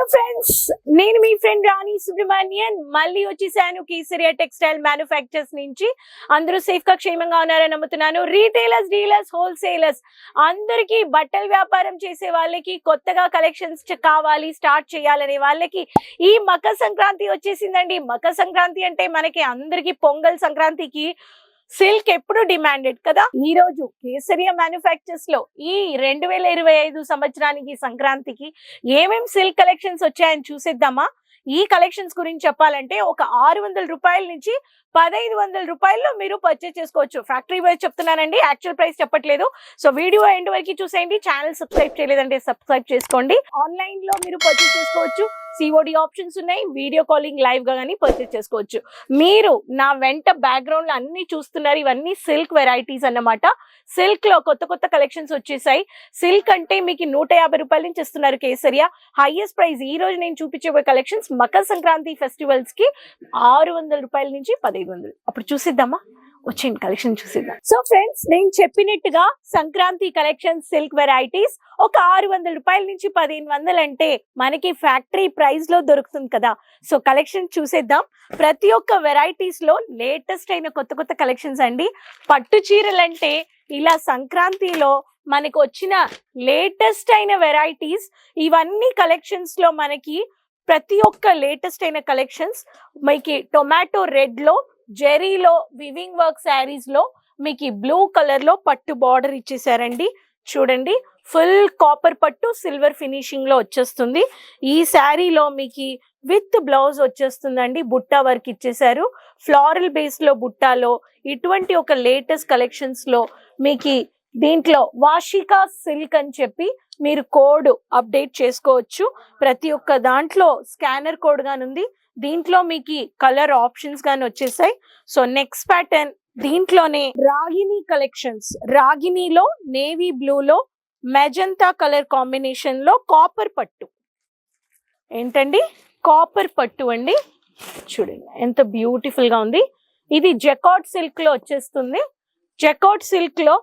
Hello friends నేను మీ friend రాణి సుబ్రహ్మణ్యన్. మళ్ళీ వచ్చేసాను కేసరియా టెక్స్టైల్ మ్యానుఫ్యాక్చర్స్ నుంచి అందరూ సేఫ్గా క్షేమంగా ఉన్నారని నమ్ముతున్నాను. రీటైలర్స్ డీలర్స్ హోల్సేలర్స్ అందరికీ బట్టల వ్యాపారం చేసే వాళ్ళకి కొత్తగా కలెక్షన్స్ కావాలి స్టార్ట్ చేయాలనే వాళ్ళకి ఈ మకర సంక్రాంతి వచ్చేసిందండి. మకర సంక్రాంతి అంటే మనకి అందరికీ పొంగల్ సంక్రాంతికి సిల్క్ ఎప్పుడు డిమాండెడ్ కదా? ఈ రోజు కేసరియా మ్యానుఫ్యాక్చర్స్లో ఈ రెండు వేల ఇరవై ఐదు సంవత్సరానికి సంక్రాంతికి ఏమేం సిల్క్ కలెక్షన్స్ వచ్చాయని చూసేద్దామా? ఈ కలెక్షన్స్ గురించి చెప్పాలంటే ఒక ఆరు వందల రూపాయల నుంచి పదహైదు వందల రూపాయల్లో మీరు పర్చేస్ చేసుకోవచ్చు. ఫ్యాక్టరీ వైజ్ చెప్తున్నానండి యాక్చువల్ ప్రైస్ చెప్పట్లేదు. సో వీడియో ఎండ్ వరకు చూసేయండి. ఛానల్ సబ్స్క్రైబ్ చేయలేదంటే సబ్స్క్రైబ్ చేసుకోండి. ఆన్లైన్లో మీరు పర్చేస్ చేసుకోవచ్చు. సిఓడి ఆప్షన్స్ ఉన్నాయి. వీడియో కాలింగ్ లైవ్గా కానీ పర్చేస్ చేసుకోవచ్చు. మీరు నా వెంట బ్యాక్గ్రౌండ్లో అన్ని చూస్తున్నారు. ఇవన్నీ సిల్క్ వెరైటీస్ అన్నమాట. సిల్క్లో కొత్త కొత్త కలెక్షన్స్ వచ్చేసాయి. సిల్క్ అంటే మీకు నూట యాభై రూపాయల నుంచి ఇస్తున్నారు కేసరియా. హైయెస్ట్ ప్రైస్ ఈ రోజు నేను చూపించే కలెక్షన్స్ మకర సంక్రాంతి ఫెస్టివల్స్కి ఆరు వందల రూపాయల నుంచి పదహైదు వందలు అప్పుడు చూసిద్దామా? వచ్చేయండి కలెక్షన్ చూసిద్దాం. సో ఫ్రెండ్స్ నేను చెప్పినట్టుగా సంక్రాంతి కలెక్షన్ సిల్క్ వెరైటీస్ ఒక ఆరు వందల రూపాయల నుంచి పదిహేను వందలు అంటే మనకి ఫ్యాక్టరీ ప్రైస్లో దొరుకుతుంది కదా. సో కలెక్షన్ చూసేద్దాం. ప్రతి ఒక్క వెరైటీస్లో లేటెస్ట్ అయిన కొత్త కొత్త కలెక్షన్స్ అండి. పట్టు చీరలు అంటే ఇలా సంక్రాంతిలో మనకు వచ్చిన లేటెస్ట్ అయిన వెరైటీస్ ఇవన్నీ కలెక్షన్స్లో మనకి ప్రతి ఒక్క లేటెస్ట్ అయిన కలెక్షన్స్ మీకు టొమాటో రెడ్లో జెరీలో వివింగ్ వర్క్ శారీస్లో మీకు బ్లూ కలర్లో పట్టు బార్డర్ ఇచ్చేసారండి. చూడండి ఫుల్ కాపర్ పట్టు సిల్వర్ ఫినిషింగ్లో వచ్చేస్తుంది. ఈ శారీలో మీకు విత్ బ్లౌజ్ వచ్చేస్తుందండి బుట్ట వర్క్ ఇచ్చేసారు. ఫ్లారల్ బేస్లో బుట్టాలో ఇటువంటి ఒక లేటెస్ట్ కలెక్షన్స్లో మీకు దీంట్లో వాషికా సిల్క్ అని చెప్పి మీరు కోడ్ అప్డేట్ చేసుకోవచ్చు. ప్రతి ఒక్క దాంట్లో స్కానర్ కోడ్ గాని ఉంది. దీంట్లో మీకు కలర్ ఆప్షన్స్ గాని వచ్చేసాయి. సో నెక్స్ట్ ప్యాటర్న్ దీంట్లోనే రాగిని కలెక్షన్స్. రాగినిలో నేవీ బ్లూలో మెజంతా కలర్ కాంబినేషన్లో కాపర్ పట్టు. ఏంటండి? కాపర్ పట్టు అండి. చూడండి ఎంత బ్యూటిఫుల్గా ఉంది. ఇది జకాట్ సిల్క్లో వచ్చేస్తుంది. జకాట్ సిల్క్లో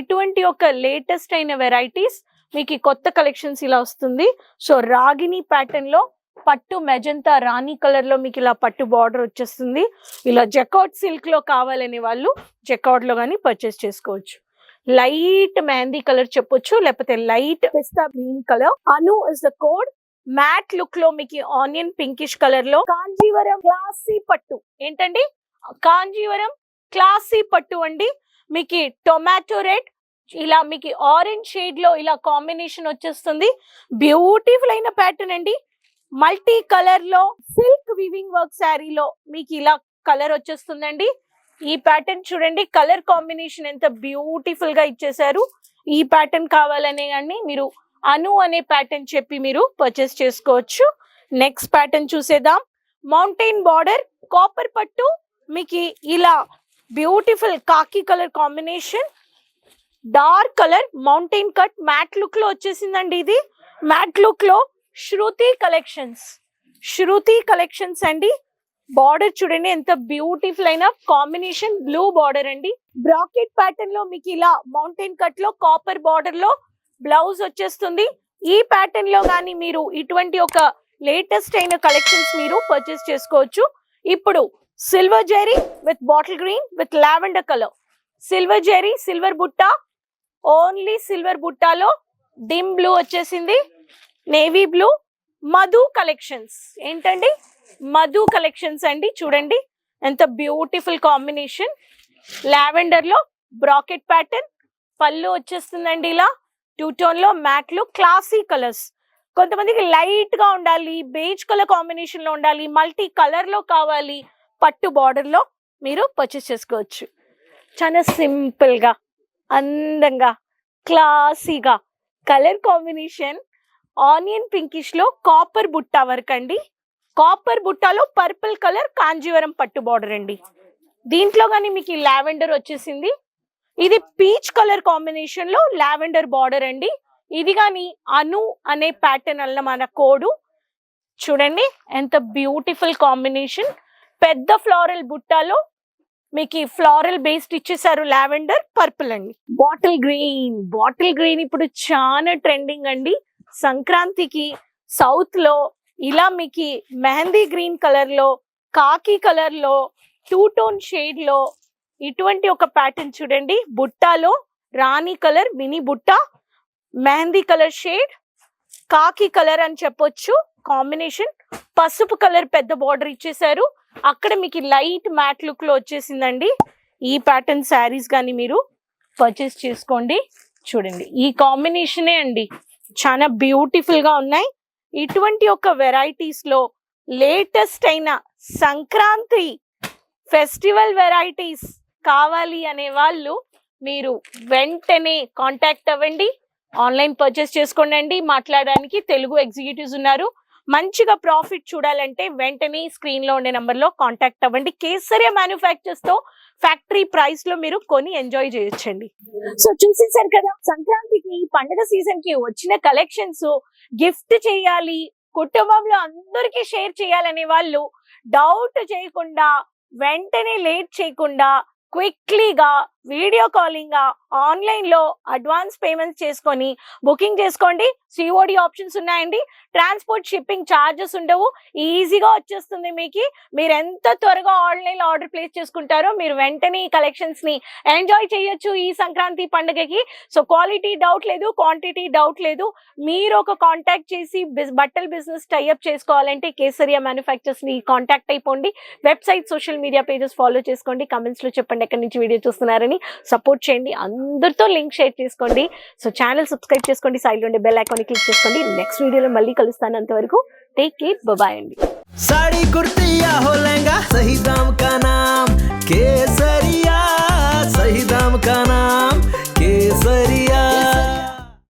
ఇటువంటి ఒక లేటెస్ట్ అయిన వెరైటీస్ మీకు ఈ కొత్త కలెక్షన్స్ ఇలా వస్తుంది. సో రాగిని ప్యాటర్న్లో పట్టు మెజంతా రాణి కలర్లో మీకు ఇలా పట్టు బార్డర్ వచ్చేస్తుంది. ఇలా జకౌట్ సిల్క్లో కావాలనే వాళ్ళు జకౌట్లో కానీ పర్చేస్ చేసుకోవచ్చు. లైట్ మెహందీ కలర్ చెప్పొచ్చు లేకపోతే లైట్ పిస్తా గ్రీన్ కలర్ అను ఇస్ ద కోడ్ మ్యాట్ లుక్లో మీకు ఆనియన్ పింకిష్ కలర్లో కాంజీవరం క్లాసీ పట్టు. ఏంటండి? కాంజీవరం క్లాసీ పట్టు అండి. మీకు టొమాటో రెడ్ ఇలా మీకు ఆరెంజ్ షేడ్లో ఇలా కాంబినేషన్ వచ్చేస్తుంది. బ్యూటిఫుల్ అయిన ప్యాటర్న్ అండి. మల్టీ కలర్లో సిల్క్ వివింగ్ వర్క్ శారీలో మీకు ఇలా కలర్ వచ్చేస్తుందండి. ఈ ప్యాటర్న్ చూడండి కలర్ కాంబినేషన్ ఎంత బ్యూటిఫుల్గా ఇచ్చేసారు ఈ ప్యాటర్న్ కావాలనే కానీ మీరు అను అనే ప్యాటర్న్ చెప్పి మీరు పర్చేస్ చేసుకోవచ్చు. నెక్స్ట్ ప్యాటర్న్ చూసేద్దాం. మౌంటైన్ బార్డర్ కాపర్ పట్టు మీకు ఇలా beautiful khaki colour combination. Dark colour mountain cut matte లుక్లో వచ్చేసిందండి ఇది. మ్యాట్ లుక్లో శృతి కలెక్షన్స్. శృతి కలెక్షన్స్ అండి. బార్డర్ చూడండి ఎంత బ్యూటిఫుల్ అయిన కాంబినేషన్. బ్లూ బార్డర్ అండి. బ్రాకెట్ ప్యాటర్న్లో మీకు ఇలా మౌంటైన్ కట్లో కాపర్ బార్డర్లో బ్లౌజ్ వచ్చేస్తుంది. ఈ ప్యాటర్న్లో కానీ మీరు ఇటువంటి ఒక లేటెస్ట్ అయిన కలెక్షన్స్ మీరు పర్చేస్ చేసుకోవచ్చు. ఇప్పుడు silver zari with bottle green with lavender colour silver zari silver బుట్ట ఓన్లీ సిల్వర్ బుట్టాలో డిమ్ బ్లూ వచ్చేసింది. నేవీ బ్లూ మధు కలెక్షన్స్ ఏంటండి? మధు కలెక్షన్స్ అండి చూడండి. ఎంత బ్యూటిఫుల్ కాంబినేషన్ లావెండర్లో బ్రాకెట్ ప్యాటర్న్ పళ్ళు వచ్చేస్తుందండి ఇలా. టూ టోన్లో మ్యాట్లు క్లాసీ కలర్స్ కొంతమందికి లైట్గా ఉండాలి బేజ్ కలర్ కాంబినేషన్లో ఉండాలి మల్టీ కలర్లో కావాలి. పట్టు బార్డర్లో మీరు పర్చేస్ చేసుకోవచ్చు. చాలా సింపుల్గా అందంగా క్లాసీగా కలర్ కాంబినేషన్ ఆనియన్ పింకిష్లో కాపర్ బుట్ట వర్క్ అండి. కాపర్ బుట్టాలో పర్పుల్ కలర్ కాంజీవరం పట్టు బార్డర్ అండి. దీంట్లో కానీ మీకు లావెండర్ వచ్చేసింది. ఇది పీచ్ కలర్ కాంబినేషన్లో లావెండర్ బార్డర్ అండి. ఇది కానీ అను అనే ప్యాటర్న్ వల్ల మన కోడు. చూడండి ఎంత బ్యూటిఫుల్ కాంబినేషన్ పెద్ద ఫ్లోరల్ బుట్టాలో మీకు ఫ్లోరల్ బేస్డ్ ఇచ్చేసారు లావెండర్ పర్పుల్ అండి. బాటిల్ గ్రీన్ బాటిల్ గ్రీన్ ఇప్పుడు చాలా ట్రెండింగ్ అండి. సంక్రాంతికి సౌత్లో ఇలా మీకు మెహందీ గ్రీన్ కలర్లో కాకి కలర్లో టూ టోన్ షేడ్లో ఇటువంటి ఒక ప్యాటర్న్ చూడండి. బుట్టాలో రాణి కలర్ మినీ బుట్ట mehndi colour shade khaki colour అని చెప్పొచ్చు. కాంబినేషన్ పసుపు కలర్ పెద్ద బార్డర్ ఇచ్చేసారు అక్కడ మీకు లైట్ మ్యాట్ లుక్లో వచ్చేసిందండి. ఈ ప్యాటర్న్ శారీస్ కానీ మీరు పర్చేస్ చేసుకోండి. చూడండి. ఈ కాంబినేషనే అండి. చాలా బ్యూటిఫుల్గా ఉన్నాయి. ఇటువంటి ఒక వెరైటీస్లో లేటెస్ట్ అయిన సంక్రాంతి ఫెస్టివల్ వెరైటీస్ కావాలి అనే వాళ్ళు మీరు వెంటనే కాంటాక్ట్ అవ్వండి. ఆన్లైన్ పర్చేస్ చేసుకోండి మాట్లాడడానికి తెలుగు ఎగ్జిక్యూటివ్స్ ఉన్నారు. మంచిగా ప్రాఫిట్ చూడాలంటే వెంటనే స్క్రీన్లో ఉండే నెంబర్లో కాంటాక్ట్ అవ్వండి. కేసరియా మ్యానుఫ్యాక్చర్స్తో ఫ్యాక్టరీ ప్రైస్లో మీరు కొని ఎంజాయ్ చేయొచ్చండి. సో చూసేసారు కదా సంక్రాంతికి పండుగ సీజన్కి వచ్చిన కలెక్షన్స్ గిఫ్ట్ చేయాలి కుటుంబంలో అందరికీ షేర్ చేయాలనే వాళ్ళు డౌట్ చేయకుండా వెంటనే లేట్ చేయకుండా క్విక్లీగా వీడియో కాలింగ్ ఆన్లైన్లో అడ్వాన్స్ పేమెంట్స్ చేసుకొని బుకింగ్ చేసుకోండి. సిఓడి ఆప్షన్స్ ఉన్నాయండి. ట్రాన్స్పోర్ట్ షిప్పింగ్ ఛార్జెస్ ఉండవు. ఈజీగా వచ్చేస్తుంది మీకు. మీరు ఎంత త్వరగా ఆన్లైన్లో ఆర్డర్ ప్లేస్ చేసుకుంటారో మీరు వెంటనే ఈ కలెక్షన్స్ని ఎంజాయ్ చేయొచ్చు ఈ సంక్రాంతి పండుగకి. సో క్వాలిటీ డౌట్ లేదు క్వాంటిటీ డౌట్ లేదు. మీరు ఒక కాంటాక్ట్ చేసి బట్టల బిజినెస్ టైఅప్ చేసుకోవాలంటే కేసరియా మ్యానుఫ్యాక్చర్స్ని కాంటాక్ట్ అయిపోండి. Website social media pages follow చేసుకోండి. కమెంట్స్లో చెప్పండి ఎక్కడి నుంచి వీడియో చూస్తున్నారని. సపోర్ట్ చేయండి అందరితో లింక్ షేర్ చేసుకోండి సో ఛానల్ సబ్స్క్రైబ్ చేసుకోండి సైడ్ ఉండే బెల్ ఐకాన్ క్లిక్ చేసుకోండి నెక్స్ట్ వీడియోలో మళ్ళీ కలుస్తాను అంతవరకు టేక్ కేర్ బాయ్ అండి साड़ी कुर्ती या हो लहंगा सही दाम का नाम केसरिया सही दाम का नाम केसरिया